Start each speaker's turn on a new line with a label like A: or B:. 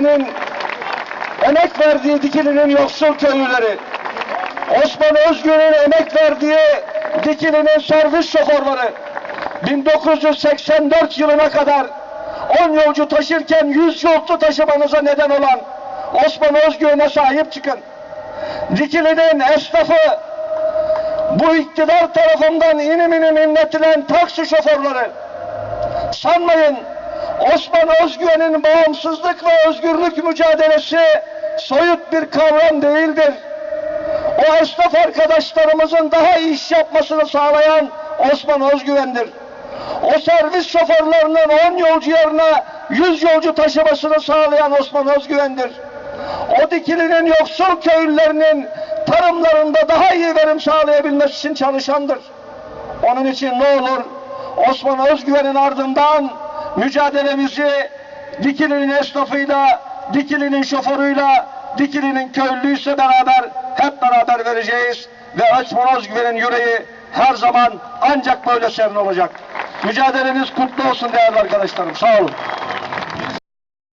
A: Özgüven'in emek verdiği Dikili'nin yoksul köylüleri, Osman Özgür'ün emek verdiği Dikili'nin servis şoförleri 1984 yılına kadar 10 yolcu taşırken 100 yolcu taşımanıza neden olan Osman Özgür'üne sahip çıkın. Dikili'nin esnafı bu iktidar tarafından inim inim inletilen taksi şoförleri sanmayın Osman Özgür'ün bağımsızlık ve özgürlük mücadelesi soyut bir kavram değildir. O esnaf arkadaşlarımızın daha iyi iş yapmasını sağlayan Osman Özgüven'dir. O servis şoförlerinin 10 yolcu yerine 100 yolcu taşımasını sağlayan Osman Özgüven'dir. O dikilinin yoksul köylülerinin tarımlarında daha iyi verim sağlayabilmesi için çalışandır. Onun için ne olur Osman Özgüven'in ardından mücadelemizi Dikili'nin esnafıyla, Dikili'nin şoförüyle, Dikili'nin köylüyse beraber hep beraber vereceğiz. Ve Osman Özgüven'in yüreği her zaman ancak böyle serin olacak. Mücadeleniz kutlu olsun değerli arkadaşlarım. Sağ olun.